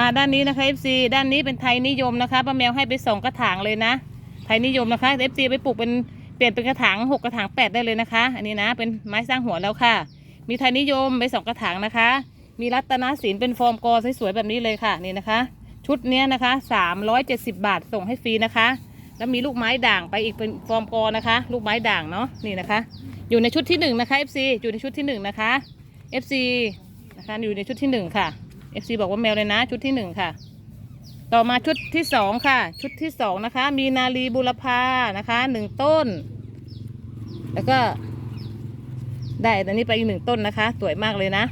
อ่าด้านนี้นะคะ FC ด้านนี้เป็นไทยนิยมนะคะป้าแมวให้ไปสองกระถางเลยนะ ไทยนิยมนะคะ FC ไปปลูกเป็นเปลี่ยนเป็นกระถางหกกระถางแปดได้เลยนะคะ อันนี้นะเป็นไม้สร้างหัวแล้วค่ะ มีไทยนิยมไปสองกระถางนะคะ มีรัตนศิลป์เป็นฟอร์มกอสวยๆแบบนี้เลยค่ะนี่นะคะ ชุดเนี้ยนะคะ370บาทส่งให้ฟรีนะคะ แล้วมีลูกไม้ด่างไปอีกเป็นฟอร์มกอนะคะ ลูกไม้ด่างเนาะนี่นะคะ อยู่ในชุดที่หนึ่งนะคะ FC อยู่ในชุดที่หนึ่งนะคะ FC นะคะอยู่ในชุดที่หนึ่งค่ะ FC บอกว่าแมวเลยนะชุดที่หนึ่งค่ะ ต่อมาชุดที่สองค่ะ ชุดที่สองนะคะ มีนาลีบุรพานะคะหนึ่งต้น แล้วก็ได้อันนี้ไปอีกหนึ่งต้นนะคะ สวยมากเลยนะ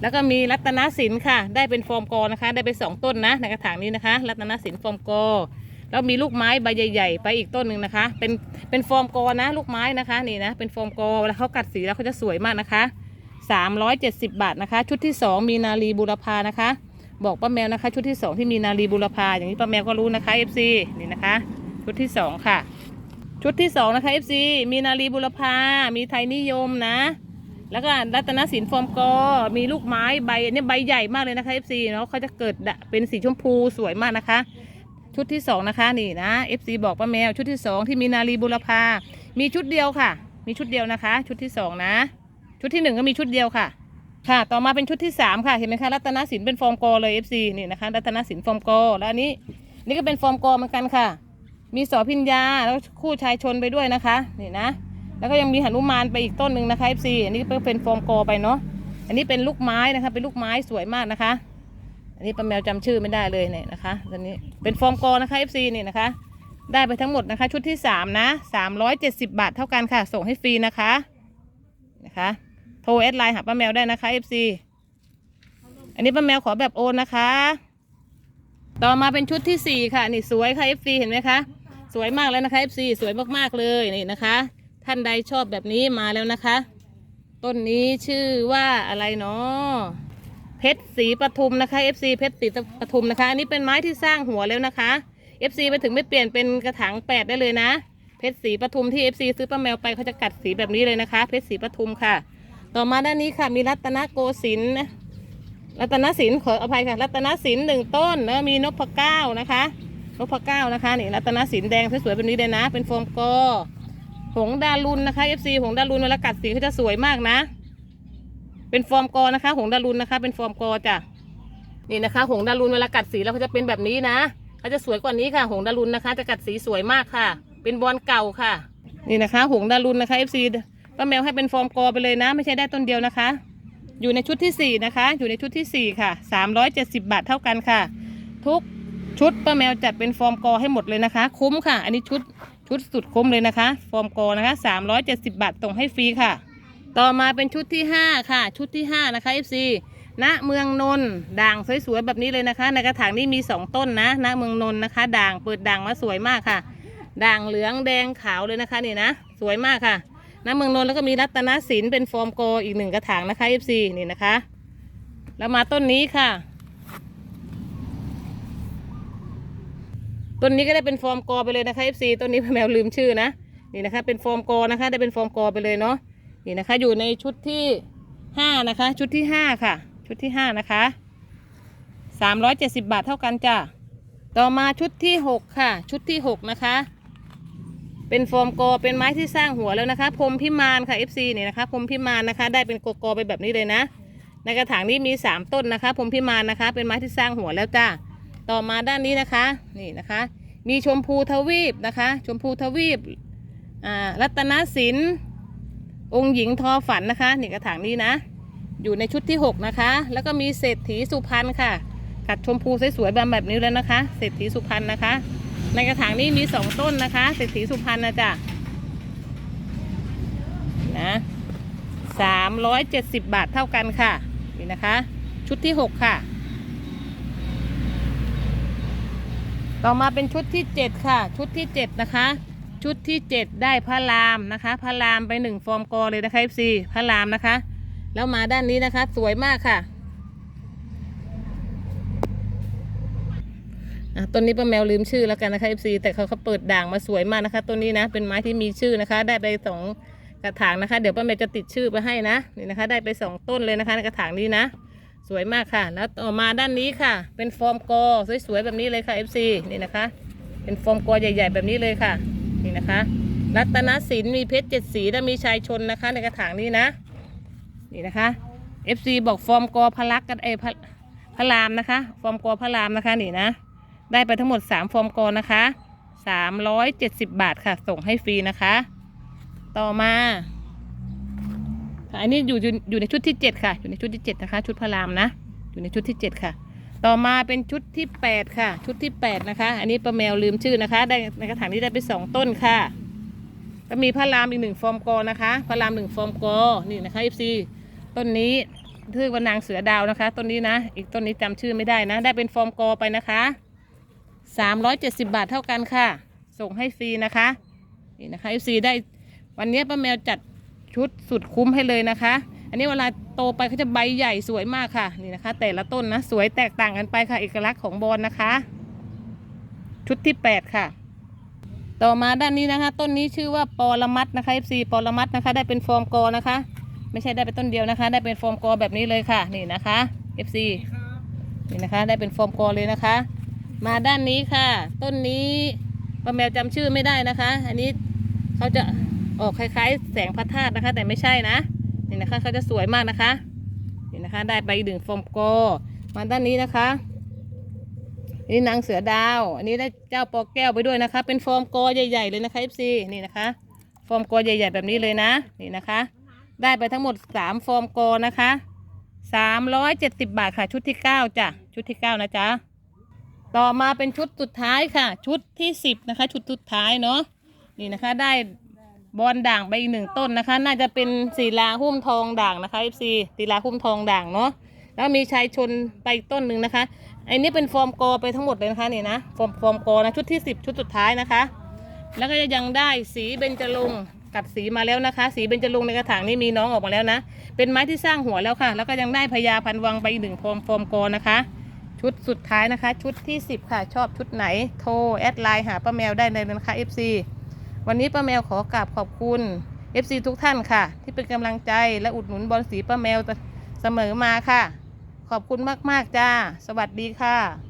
แล้วก็มีรัตนศิลป์ค่ะ ได้เป็นฟอร์มกอนะคะ ได้ไปสองต้นนะในกระถางนี้นะคะ รัตนศิลป์ฟอร์มกอแล้วมีลูกไม้ใบใหญ่ ๆ ไปอีกต้นหนึ่งนะคะ เป็นเป็นฟอร์มกอนะ ลูกไม้นะคะนี่นะ เป็นฟอร์มกอเวลาเขากัดสีแล้วเขาจะสวยมากนะคะ 370 บาทนะคะ ชุดที่สองมีนาลีบุรพานะคะ บอกป้าแมวนะคะ ชุดที่สองที่มีนาลีบุรพาอย่างนี้ป้าแมวก็รู้นะคะ FC นี่นะคะ ชุดที่สองค่ะ ชุดที่สองนะคะ FC มีนาลีบุรพา มีไทยนิยมนะ แล้วก็รัตนศิลป์ฟอร์มกอมีลูกไม้ใบเนี่ยใบใหญ่มากเลยนะคะ FC เนาะเขาจะเกิดเป็นสีชมพูสวยมากนะคะชุดที่สองนะคะนี่นะ FC บอกป้าแมวชุดที่สองที่มีนาลีบุรพา มีชุดเดียวค่ะ มีชุดเดียวนะคะ ชุดที่สองนะ ชุดที่หนึ่งก็มีชุดเดียวค่ะ ค่ะ ต่อมาเป็นชุดที่สามค่ะ เห็นไหมคะ รัตนศิลป์เป็นฟอร์มกอเลย FC นี่นะคะ รัตนศิลป์ฟอร์มกอ แล้วอันนี้ นี่ก็เป็นฟอร์มกอเหมือนกันค่ะ มีสอพิญญา แล้วคู่ชายชนไปด้วยนะคะ นี่นะ แล้วก็ยังมีหนุมานไปอีกต้นหนึ่งนะคะ FC อันนี้เป็นฟอร์มกอไปเนาะ อันนี้เป็นลูกไม้นะคะ เป็นลูกไม้สวยมากนะคะ อันนี้ป้าแมวจำชื่อไม่ได้เลยเนี่ยนะคะตอนนี้ เป็นฟอร์มกอนะคะ FC นี่นะคะ ได้ไปทั้งหมดนะคะ ชุดที่สามนะสามร้อยเจ็ดสิบบาทเท่ากันค่ะ ส่งให้ฟรีนะคะ นะคะ โทรแอดไลน์หาป้าแมวได้นะคะ FC อันนี้ป้าแมวขอแบบโอนนะคะ ต่อมาเป็นชุดที่สี่ค่ะ นี่สวยค่ะ FC เห็นไหมคะ สวยมากแล้วนะคะ FC สวยมากๆเลยนี่นะคะ ท่านใดชอบแบบนี้มาแล้วนะคะ ต้นนี้ชื่อว่าอะไรเนาะเพชรสีปทุมนะคะ FC เพชรสีปทุมนะคะ อันนี้เป็นไม้ที่สร้างหัวแล้วนะคะ FC ไปถึงไม่เปลี่ยนเป็นกระถางแปดได้เลยนะ เพชรสีปทุมที่ FC ซื้อป้าแมวไปเขาจะกัดสีแบบนี้เลยนะคะ เพชรสีปทุมค่ะ ต่อมาด้านนี้ค่ะมีรัตนโกสินทร์นะรัตนศิลป์ขออภัยค่ะ รัตนศิลป์หนึ่งต้นแล้วมีนพเก้านะคะนพเก้านะคะนี่รัตนศิลป์แดงสวยๆแบบนี้เลยนะ เป็นโฟมกอหงดารุนนะคะ FC หงดารุนเวลากัดสีเขาจะสวยมากนะ เป็นฟอร์มกอนะคะ หงดารุนนะคะ เป็นฟอร์มกอจ้ะนี่นะคะ หงดารุนเวลากัดสีแล้วเขาจะเป็นแบบนี้นะเขาจะสวยกว่านี้ค่ะ หงดารุนนะคะ จะกัดสีสวยมากค่ะ เป็นบอลเก่าค่ะ นี่นะคะ หงดารุนนะคะ FC ป้าแมวให้เป็นฟอร์มกอไปเลยนะ ไม่ใช่ได้ต้นเดียวนะคะ อยู่ในชุดที่สี่นะคะ อยู่ในชุดที่สี่ค่ะสามร้อยเจ็ดสิบบาทเท่ากันค่ะ ทุกชุดป้าแมวจัดเป็นฟอร์มกอให้หมดเลยนะคะ คุ้มค่ะ อันนี้ชุดชุดสุดคุ้มเลยนะคะ ฟอร์มกอนะคะสามร้อยเจ็ดสิบบาทส่งให้ฟรีค่ะ ต่อมาเป็นชุดที่ห้าค่ะ ชุดที่ห้านะคะ FC ณเมืองนนด่างสวยๆแบบนี้เลยนะคะ ในกระถางนี้มีสองต้นนะณเมืองนนนะคะ ด่างเปิดด่างมาสวยมากค่ะ ด่างเหลืองแดงขาวเลยนะคะนี่นะ สวยมากค่ะ น้ำเมืองนนท์แล้วก็มีรัตนศิลป์เป็นฟอร์มโกอีกหนึ่งกระถางนะคะ FC นี่นะคะ แล้วมาต้นนี้ค่ะ ต้นนี้ก็ได้เป็นฟอร์มกอไปเลยนะคะ FC ต้นนี้แมวลืมชื่อนะ นี่นะคะ เป็นฟอร์มกอนะคะ ได้เป็นฟอร์มกอไปเลยเนาะ นี่นะคะ อยู่ในชุดที่ห้านะคะ ชุดที่ห้าค่ะ ชุดที่ห้านะคะสามร้อยเจ็ดสิบบาทเท่ากันจ้ะ ต่อมาชุดที่หกค่ะ ชุดที่หกนะคะ เป็นโฟมกอเป็นไม้ที่สร้างหัวแล้วนะคะพรมพิมานค่ะ FC นี่ยนะคะพรมพิมานนะคะ ได้เป็นกกอไปแบบนี้เลยนะ ในกระถางนี้มีสามต้นนะคะพรมพิมานนะคะ เป็นไม้ที่สร้างหัวแล้วจ้าต่อมาด้านนี้นะคะนี่นะคะ มีชมพูทวีปนะคะ ชมพูทวีปอ่ารัตนศิลป์องค์หญิงทอฝันนะคะนี่กระถางนี้นะ อยู่ในชุดที่หกนะคะ แล้วก็มีเศรษฐีสุพรรณค่ะกัดชมพูสวยๆแบบแบบนี้แล้วนะคะ เศรษฐีสุพรรณนะคะ ในกระถางนี้มีสองต้นนะคะเศรษฐีสุพรรณนะจ๊ะนะสามร้อยเจ็ดสิบบาทเท่ากันค่ะ นี่นะคะ ชุดที่หกค่ะ ต่อมาเป็นชุดที่เจ็ดค่ะ ชุดที่เจ็ดนะคะ ชุดที่เจ็ดได้พระรามนะคะ พระรามไปหนึ่งฟอร์มกอเลยนะคะ FC พระรามนะคะ แล้วมาด้านนี้นะคะ สวยมากค่ะ อะต้นนี้ป้าแมวลืมชื่อแล้วกันนะคะ FC แต่เขาเขาเปิดด่างมาสวยมากนะคะต้นนี้นะ เป็นไม้ที่มีชื่อนะคะ ได้ไปสองกระถางนะคะ เดี๋ยวป้าแมวจะติดชื่อไปให้นะนี่นะคะ ได้ไปสองต้นเลยนะคะในกระถางนี้นะ สวยมากค่ะ แล้วต่อมาด้านนี้ค่ะ เป็นฟอร์มกอสวยๆแบบนี้เลยค่ะ FC นี่นะคะ เป็นฟอร์มกอใหญ่ ๆ แบบนี้เลยค่ะ นี่นะคะ รัตนศิลป์มีเพชรเจ็ดสีและมีชายชนนะคะ ในกระถางนี้นะ นี่นะคะ FC บอกฟอร์มกอพลักกันเอยพะพระรามนะคะ ฟอร์มกอพระรามนะคะนี่นะ ได้ไปทั้งหมด 3 ฟอร์มกอนะคะ 370 บาทค่ะ ส่งให้ฟรีนะคะ ต่อมาอันนี้อยู่อยู่ในชุดที่ 7 ค่ะ อยู่ในชุดที่ 7 นะคะ ชุดพระรามนะ อยู่ในชุดที่ 7 ค่ะ ต่อมาเป็นชุดที่ 8 ค่ะ ชุดที่ 8 นะคะ อันนี้ป้าแมวลืมชื่อนะคะ ได้ในกระถางนี้ได้ไป 2 ต้นค่ะ ก็มีพระรามอีกหนึ่งฟอร์มกอนะคะ พระรามหนึ่งฟอร์มกอนี่นะคะ FC ต้นนี้ชื่อว่านางเสือดาวนะคะ ต้นนี้นะ อีกต้นนี้จำชื่อไม่ได้นะ ได้เป็นฟอร์มกอไปนะคะ 370 บาทเท่ากันค่ะ ส่งให้ฟรีนะคะ นี่นะคะ FC ได้วันนี้ป้าแมวจัดชุดสุดคุ้มให้เลยนะคะ อันนี้เวลาโตไปเขาจะใบใหญ่สวยมากค่ะ นี่นะคะ แต่ละต้นนะ สวยแตกต่างกันไปค่ะ เอกลักษณ์ของบอลนะคะ ชุดที่ 8 ค่ะ ต่อมาด้านนี้นะคะ ต้นนี้ชื่อว่าปอละมัดนะคะ FC ปอละมัดนะคะ ได้เป็นฟอร์มกอนะคะ ไม่ใช่ได้เป็นต้นเดียวนะคะ ได้เป็นฟอร์มกอแบบนี้เลยค่ะ นี่นะคะ FC นี่นะคะ ได้เป็นฟอร์มกอเลยนะคะ มาด้านนี้ค่ะ ต้นนี้ป้าแมวจำชื่อไม่ได้นะคะ อันนี้เขาจะออกคล้ายๆ แสงพระธาตุนะคะ แต่ไม่ใช่นะนี่นะคะเขาจะสวยมากนะคะนี่นะคะ ได้ไปอีกหนึ่งฟอร์มกมาด้านนี้นะคะนี่นางเสือดาว อันนี้ได้เจ้าปอแก้วไปด้วยนะคะ เป็นฟอร์มกใหญ่ๆเลยนะคะ FC นี่นะคะ ฟอร์มกใหญ่ ๆ แบบนี้เลยนะนี่นะคะ ได้ไปทั้งหมดสามฟอร์มกนะคะสามร้อยเจ็ดสิบบาทค่ะชุดที่เก้าจ้ะชุดที่เก้านะจ๊ะ ต่อมาเป็นชุดสุดท้ายค่ะ ชุดที่สิบนะคะ ชุดสุดท้ายเนาะนี่นะคะได้บอลด่างไปอีกหนึ่งต้นนะคะ น่าจะเป็นศิลาหุ้มทองด่างนะคะ FC ศิลาหุ้มทองด่างเนาะแล้วมีชายชนไปอีกต้นหนึ่งนะคะอันนี้เป็นฟอร์มกอไปทั้งหมดเลยนะคะนี่นะฟอร์มฟอร์มกอนะชุดที่สิบชุดสุดท้ายนะคะ แล้วก็ยังได้สีเบญจรงกัดสีมาแล้วนะคะ สีเบญจรงในกระถางนี้มีน้องออกมาแล้วนะ เป็นไม้ที่สร้างหัวแล้วค่ะ แล้วก็ยังได้พญาพันวังไปอีกหนึ่งฟอร์มฟอร์มกอนะคะ ชุดสุดท้ายนะคะ ชุดที่ 10 ค่ะ ชอบชุดไหนโทรแอดไลน์หาป้าแมวได้เลยนะคะ FC วันนี้ป้าแมวขอกราบขอบคุณ FC ทุกท่านค่ะ ที่เป็นกำลังใจและอุดหนุนบอลสีป้าแมวเสมอมาค่ะ ขอบคุณมาก ๆ จ้า สวัสดีค่ะ